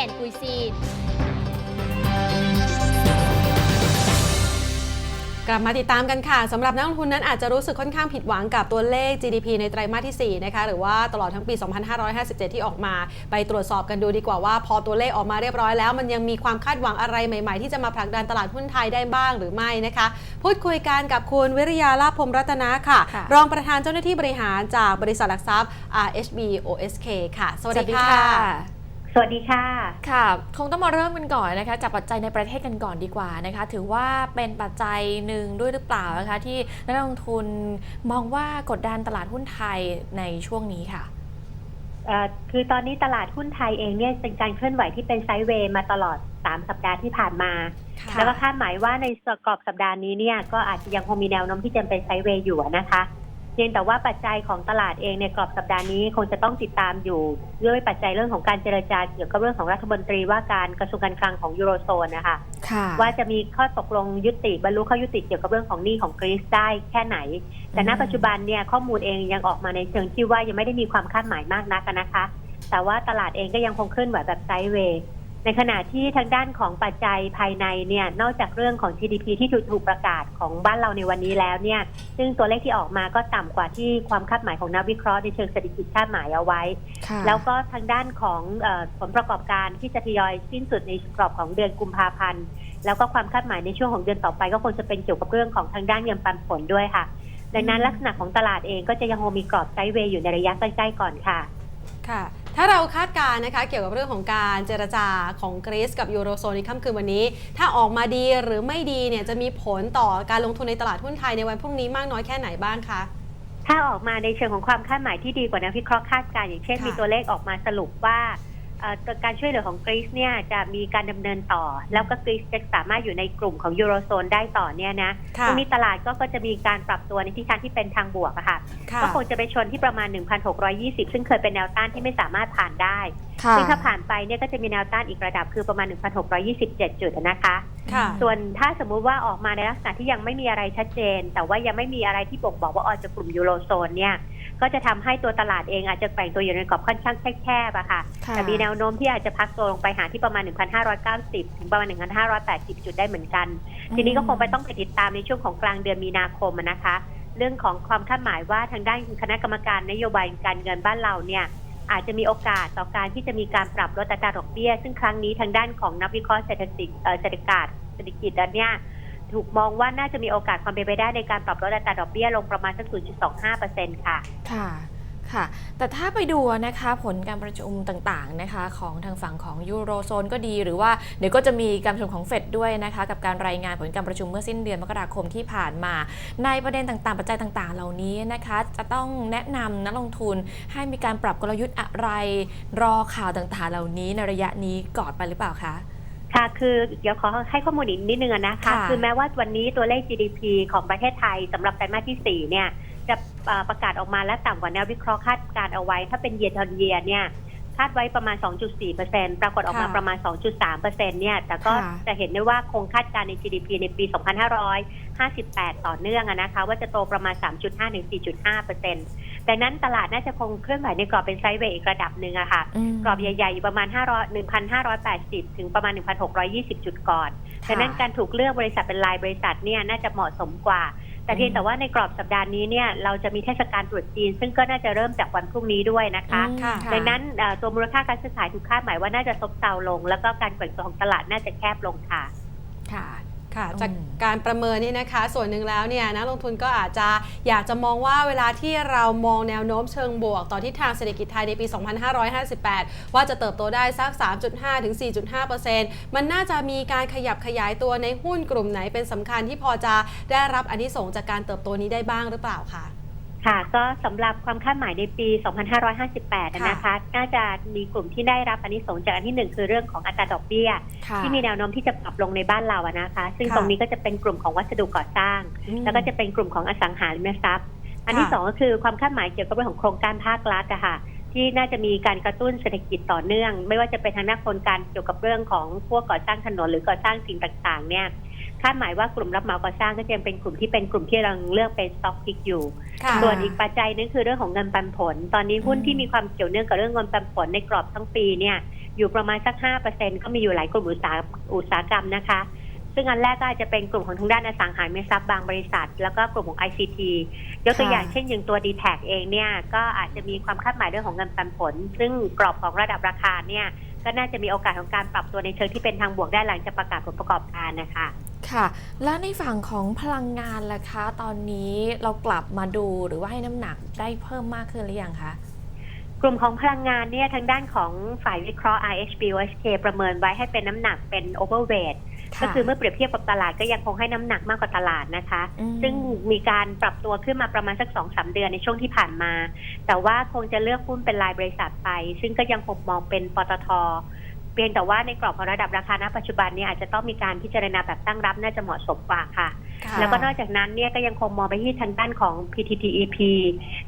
and Cuisine กลับมาติดตามกันค่ะสำหรับนักลงทุนนั้นอาจจะรู้สึกค่อนข้างผิดหวังกับตัวเลข GDP ในไตรมาสที่ 4 นะคะ หรือว่าตลอดทั้งปี 2557 ที่ออกมา ไปตรวจสอบกันดูดีกว่าว่า พอตัวเลขออกมาเรียบร้อยแล้ว มันยังมีความคาดหวังอะไรใหม่ๆ ที่จะมาผลักดันตลาดหุ้นไทยได้บ้างหรือไม่นะคะ พูดคุยกันกับคุณวิริยาลาภพรหมรัตนะค่ะ ค่ะ รองประธานเจ้าหน้าที่บริหารจากบริษัทหลักทรัพย์ RHB OSK ค่ะ สวัสดีค่ะ สวัสดีค่ะ ค่ะ คงต้องมาเริ่มกันก่อนนะคะจากปัจจัยในประเทศกันก่อนดีกว่านะคะ ถือว่าเป็นปัจจัยหนึ่งด้วยหรือเปล่านะคะ ที่นักลงทุนมองว่ากดดันตลาดหุ้นไทยในช่วงนี้ค่ะเอ่อคือตอนนี้ตลาดหุ้นไทยเองเนี่ยเป็นการเคลื่อนไหวที่เป็นไซด์เวย์มาตลอด 3 สัปดาห์ที่ผ่านมาค่ะแล้วก็คาดหมายว่าในกรอบสัปดาห์นี้เนี่ยก็อาจจะยังคงมีแนวโน้มที่จะเป็นไซด์เวย์อยู่อะนะคะ เพียงแต่ว่าปัจจัยของตลาดเองในกรอบสัปดาห์นี้คงจะต้องติดตามอยู่ด้วยปัจจัยเรื่องของการเจรจาเกี่ยวกับเรื่องของรัฐมนตรีว่าการกระทรวงการคลังของยูโรโซนนะคะค่ะว่าจะมีข้อตกลงยุติบรรลุข้อยุติเกี่ยวกับเรื่องของหนี้ของกรีซได้แค่ไหน แต่ณอืมปัจจุบันเนี่ยข้อมูลเองยังออกมาในเชิงที่ว่ายังไม่ได้มีความคาดหมายมากนักนะคะ แต่ว่าตลาดเองก็ยังคงเคลื่อนไหวแบบไซด์เวย์ ในขณะที่ทางด้านของปัจจัยภายในเนี่ยนอกจากเรื่องของ GDP ที่ถูกถูกประกาศของบ้านเราในวันนี้แล้วเนี่ยซึ่งตัวเลขที่ออกมาก็ต่ำกว่าที่ความคาดหมายของนักวิเคราะห์ในเชิงเศรษฐกิจคาดหมายเอาไว้ค่ะแล้วก็ทางด้านของเออผลประกอบการที่จะทยอยสิ้นสุดในกรอบของเดือนกุมภาพันธ์แล้วก็ความคาดหมายในช่วงของเดือนต่อไป ก็คงจะเป็นเกี่ยวกับเรื่องของทางด้านเงินปันผลด้วยค่ะ ดังนั้นอืมลักษณะของตลาดเองก็จะยังคงมีกรอบไซด์เวย์อยู่ในระยะใกล้ๆก่อนค่ะ ค่ะ ถ้าเราคาดการณ์นะคะเกี่ยวกับเรื่องของการเจรจาของกรีซกับยูโรโซนในค่ำคืนวันนี้ ถ้าออกมาดีหรือไม่ดีเนี่ยจะมีผลต่อการลงทุนในตลาดหุ้นไทยในวันพรุ่งนี้มากน้อยแค่ไหนบ้างคะ ถ้าออกมาในเชิงของความคาดหมายที่ดีกว่านักวิเคราะห์คาดการณ์อย่างเช่นค่ะมีตัวเลขออกมาสรุปว่าเอ่อตัว การช่วยเหลือของกรีซเนี่ยจะมีการดำเนินต่อ แล้วก็กรีซจะสามารถอยู่ในกลุ่มของยูโรโซนได้ต่อเนี่ยนะตค่ะรงนี้ตลาดก็ก็จะมีการปรับตัวในทิศทางที่เป็นทางบวกอะค่ะค่ะก็คงจะไปชนที่ประมาณ 1,620 ซึ่งเคยเป็นแนวต้านที่ไม่สามารถผ่านได้ค่ะซึ่งถ้าผ่านไปเนี่ยก็จะมีแนวต้านอีกระดับคือประมาณ 1,627 จุดนะคะค่ะส่วนถ้าสมมุติว่าออกมาในลักษณะที่ยังไม่มีอะไรชัดเจน แต่ว่ายังไม่มีอะไรที่บ่งบอกว่าออกจากกลุ่มยูโรโซนเนี่ย ก็จะทำให้ตัวตลาดเองอาจจะแบ่งตัวอยู่ในกรอบค่อนข้างแคบๆอะค่ะค่ะ แต่มีแนวโน้มที่อาจจะพักตัวลงไปหาที่ประมาณ 1,590 ถึงประมาณ 1,580 จุดได้เหมือนกัน ทีนี้ก็คงไปต้องไปติดตามในช่วงของกลางเดือนมีนาคมอะนะคะ เรื่องของความคาดหมายว่าทางด้านคณะกรรมการนโยบายการเงินบ้านเราเนี่ยอาจจะมีโอกาสต่อการที่จะมีการปรับลดอัตราดอกเบี้ย ซึ่งครั้งนี้ทางด้านของนักวิเคราะห์เศรษฐกิจเอ่อเศรษฐกาศเศรษฐกิจอันเนี้ย ถูกมองว่าน่าจะมีโอกาสความเป็นไปได้ในการปรับลดอัตราดอกเบี้ยลงประมาณสัก 0.25%ค่ะ ค่ะ ค่ะ แต่ถ้าไปดูนะคะผลการประชุมต่างๆนะคะของทางฝั่งของยูโรโซนก็ดีหรือว่าเดี๋ยวก็จะมีการประชุมของเฟดด้วยนะคะกับการรายงานผลการประชุมเมื่อสิ้นเดือนมกราคมที่ผ่านมา ในประเด็นต่างๆ ปัจจัยต่างๆ เหล่านี้นะคะ จะต้องแนะนำนักลงทุนให้มีการปรับกลยุทธ์อะไร รอข่าวต่างๆ เหล่านี้ในระยะนี้ก่อนไปหรือเปล่าคะ ค่ะคือเดี๋ยวขอให้ข้อมูลอีกนิดนึงอะนะคะ ค่ะ คือแม้ว่าวันนี้ตัวเลข GDP ของประเทศไทยสำหรับไตรมาสที่4เนี่ยจะเอ่อประกาศออกมาและต่ำกว่าแนววิเคราะห์คาดการณ์เอาไว้ ถ้าเป็นเยียร์ทอนเยียเนี่ยคาดไว้ประมาณ 2.4%ปรากฏออกมาค่ะประมาณ 2.3%เนี่ยแต่ก็ค่ะ จะเห็นได้ว่าคงคาดการณ์ใน GDP ในปี 2558 ต่อเนื่องอะนะคะ ว่าจะโตประมาณ 3.5-4.5% ดังนั้นตลาดน่าจะคงเคลื่อนไหวในกรอบเป็นไซด์เวย์อีกระดับหนึ่งอะค่ะมกรอบใหญ่ๆอยู่ประมาณ 500 1,580 ถึงประมาณ 1,620 จุดก่อนค่ะดังนั้นการถูกเลือกบริษัทเป็นรายบริษัทเนี่ยน่าจะเหมาะสมกว่า แต่เพียงแต่ว่าในกรอบสัปดาห์นี้เนี่ยเราจะมีเทศกาลตรุษจีน ซึ่งก็น่าจะเริ่มจากวันพรุ่งนี้ด้วยนะคะอืมค่ะดังนั้นเอ่อตัวมูลค่าการซื้อขายถูกคาดหมายว่าน่าจะซบเซาลง แล้วก็การแกว่งตัวของตลาดน่าจะแคบลงค่ะ ค่ะค่ะอืมจากการประเมินนี่นะคะ ส่วนหนึ่งแล้วเนี่ยนักลงทุนก็อาจจะอยากจะมองว่าเวลาที่เรามองแนวโน้มเชิงบวก ต่อทิศทางเศรษฐกิจไทยในปี 2558 ว่าจะเติบโตได้สัก 3.5 ถึง 4.5%มันน่าจะมีการขยับขยายตัวในหุ้นกลุ่มไหนเป็นสำคัญที่พอจะได้รับอนนิสงส์จากการเติบโตนี้ได้บ้างหรือเปล่าคะ ค่ะ ก็สำหรับความคาดหมายในปี 2558อะนะคะ น่าจะมีกลุ่มที่ได้รับอันนี้สงส์จากอันที่หนึ่งคือเรื่องของอัตราดอกเบี้ยค่ะที่มีแนวโน้มที่จะปรับลงในบ้านเราอะนะคะ ซึ่งค่ะตรงนี้ก็จะเป็นกลุ่มของวัสดุก่อสร้างอืมแล้วก็จะเป็นกลุ่มของอสังหาริมทรัพย์ อันที่ค่ะสองก็คือความคาดหมายเกี่ยวกับเรื่องของโครงการภาครัฐอะค่ะ ที่น่าจะมีการกระตุ้นเศรษฐกิจต่อเนื่อง ไม่ว่าจะเป็นทางด้านโครงการเกี่ยวกับเรื่องของพวกก่อสร้างถนนหรือก่อสร้างสิ่งต่างๆ เนี่ย คาดหมายว่ากลุ่มรับเหมาก่อสร้างก็จะยังเป็นกลุ่มที่เป็นกลุ่มที่เราเลือกเป็นสต็อกพิกอยู่ ค่ะ ส่วนอีกปัจจัยหนึงคือเรื่องของเงินปันผล ตอนนี้หุ้นอืมที่มีความเกี่ยวเนื่องกับเรื่องเงินปันผลในกรอบทั้งปีเนี่ยอยู่ประมาณสักห้าเปอร์เซ็นก็มีอยู่หลายกลุ่มอุตสาหอุตสาหกรรมนะคะ ซึ่งอันแรกก็อาจจะเป็นกลุ่มของทางด้านอสังหาริมทรัพย์บางบริษัท แล้วก็กลุ่มของ ICT ยกตัวอย่างเช่นอย่างตัว d t แทเองเนี่ยก็อาจจะมีความคาดหมายเรื่องของเงินปันผล ซึ่งกรอบของระดับราคาเนี่ยก็น่าจะมีโอกาสของการปรับตัวในเชิงที่เป็นทางบวกได้หลังจากประกาศผลประกอบการนะคะ ค่ะ แล้วในฝั่งของพลังงานล่ะคะ ตอนนี้เรากลับมาดูหรือว่าให้น้ำหนักได้เพิ่มมากขึ้นหรือยังคะ กลุ่มของพลังงานเนี่ยทางด้านของฝ่ายวิเคราะห์ IHB OHK ประเมินไว้ให้เป็นน้ำหนักเป็น overweight ก็คือเมื่อเปรียบเทียบกับตลาดก็ยังคงให้น้ำหนักมากกว่าตลาดนะคะอืมซึ่งมีการปรับตัวขึ้นมาประมาณสักสองสาเดือนในช่วงที่ผ่านมา แต่ว่าคงจะเลือกหุ้นเป็นรายบริษัทไป ซึ่งก็ยังคงมองเป็นปตทเพียงแต่ว่าในกรอบของระดับราคาณปัจจุบันเนี่ยอาจจะต้องมีการพิจารณาแบบตั้งรับน่าจะเหมาะสมกว่าค่ะค่ะแล้วก็นอกจากนั้นเนี่ยก็ยังคงมองไปที่ทางด้านของ PTTEP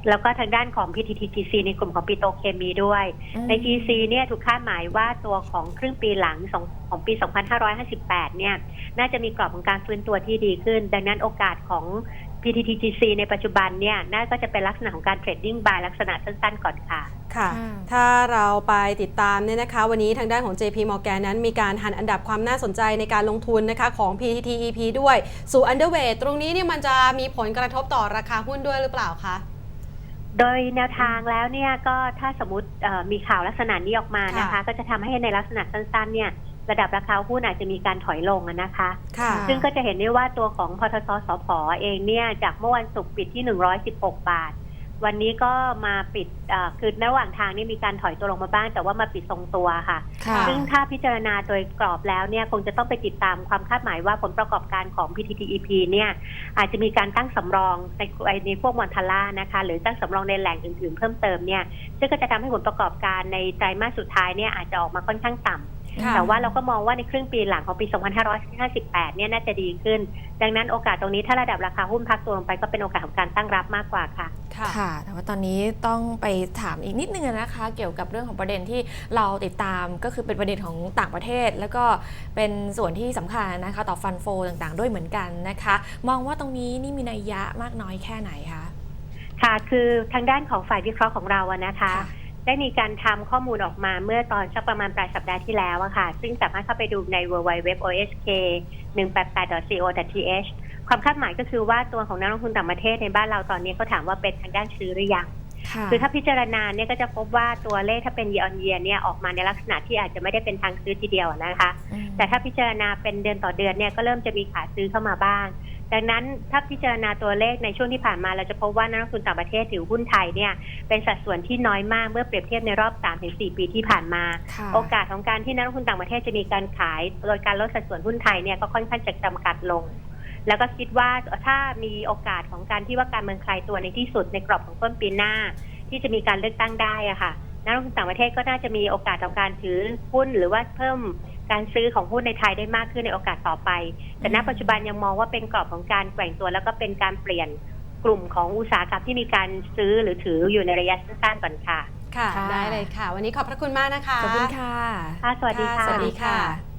แล้วก็ทางด้านของ PTTGC ในกลุ่มของปิโตรเคมีด้วยอืมใน GC เนี่ยถูกคาดหมายว่าตัวของครึ่งปีหลังของของปี 2558 เนี่ยน่าจะมีกรอบของการฟื้นตัวที่ดีขึ้น ดังนั้นโอกาสของ PTTGC ในปัจจุบันเนี่ยน่าก็จะเป็นลักษณะของการเทรดดิ้งบายลักษณะสั้นๆก่อนค่ะ ค่ะค่ะ ถ้าเราไปติดตามเนี่ยนะคะ วันนี้ทางด้านของ JP Morgan นั้นมีการหันอันดับความน่าสนใจในการลงทุนนะคะของ PTTEP ด้วยสู่ underweight ตรงนี้เนี่ยมันจะมีผลกระทบต่อราคาหุ้นด้วยหรือเปล่าคะโดยแนวทางแล้วเนี่ยก็ถ้าสมมติเอ่อมีข่าวลักษณะนี้ออกมานะคะค่ะก็จะทำให้ในลักษณะสั้นๆ เนี่ยระดับราคาหุ้นอาจจะมีการถอยลงอะนะคะค่ะซึ่งก็จะเห็นได้ว่าตัวของพทสสพเองเนี่ยจากเมื่อวันศุกร์ปิดที่ 116 บาท วันนี้ก็มาปิดเอ่อคือระหว่างทางนี่มีการถอยตัวลงมาบ้าง แต่ว่ามาปิดทรงตัวค่ะค่ะ ซึ่งถ้าพิจารณาโดยกรอบแล้วเนี่ยคงจะต้องไปติดตามความคาดหมายว่าผลประกอบการของ PTTEP เนี่ยอาจจะมีการตั้งสำรองในในพวกมอนทาร่านะคะ หรือตั้งสำรองในแหล่งอื่นๆ เพิ่มเติมเนี่ยซึ่งก็จะทำให้ผลประกอบการในไตรมาสสุดท้ายเนี่ยอาจจะออกมาค่อนข้างต่ำค่ะ แต่ว่าเราก็มองว่าในครึ่งปีหลังของปี 2558 เนี่ยน่าจะดีขึ้น ดังนั้นโอกาสตรงนี้ถ้าระดับราคาหุ้นพักตัวลงไปก็เป็นโอกาสของการตั้งรับมากกว่าค่ะ ค่ะค่ะแต่ว่าตอนนี้ต้องไปถามอีกนิดนึงนะคะ เกี่ยวกับเรื่องของประเด็นที่เราติดตามก็คือเป็นประเด็นของต่างประเทศ แล้วก็เป็นส่วนที่สำคัญนะคะต่อฟันโฟต่างๆ ด้วยเหมือนกันนะคะ มองว่าตรงนี้นี่มีนัยยะมากน้อยแค่ไหนคะ ค่ะ คือทางด้านของฝ่ายวิเคราะห์ของเราอะนะคะ ได้มีการทำข้อมูลออกมาเมื่อตอนสักประมาณปลายสัปดาห์ที่แล้วอะค่ะ ซึ่งสามารถเข้าไปดูใน www.osk 188.co.th ความคาดหมายก็คือว่าตัวของนักลงทุนต่างประเทศในบ้านเราตอนนี้เขาถามว่าเป็นทางด้านซื้อหรือยังค่ะคือถ้าพิจารณาเนี่ยก็จะพบว่าตัวเลขถ้าเป็น year on year เนี่ยออกมาในลักษณะที่อาจจะไม่ได้เป็นทางซื้อทีเดียวนะคะอืมแต่ถ้าพิจารณาเป็นเดือนต่อเดือนเนี่ยก็เริ่มจะมีขาซื้อเข้ามาบ้าง ดังนั้นถ้าพิจารณาตัวเลขในช่วงที่ผ่านมาเราจะพบว่านักลงทุนต่างประเทศถือหุ้นไทยเนี่ยเป็นสัดส่วนที่น้อยมากเมื่อเปรียบเทียบในรอบ 3-4 ปีที่ผ่านมาค่ะโอกาสของการที่นักลงทุนต่างประเทศจะมีการขายโดยการลดสัดส่วนหุ้นไทยเนี่ยก็ค่อนข้างจะจำกัดลงแล้วก็คิดว่าถ้ามีโอกาสของการที่ว่าการเมืองคลายตัวในที่สุดในกรอบของต้นปีหน้า ที่จะมีการเลือกตั้งได้อะค่ะนักลงทุนต่างประเทศก็น่าจะมีโอกาสของการถือหุ้นหรือว่าเพิ่ม การซื้อของหุ้นในไทยได้มากขึ้นในโอกาสต่อไป แต่ณอืมปัจจุบันยังมองว่าเป็นกรอบของการแกว่งตัว แล้วก็เป็นการเปลี่ยนกลุ่มของอุตสาหกรรมที่มีการซื้อหรือถืออยู่ในระยะสั้นๆก่อนค่ะ ค่ะค่ะได้เลยค่ะ วันนี้ขอบพระคุณมากนะคะ ขอบคุณค่ะค่ะสวัสดีค่ะ สวัสดีค่ะค่ะ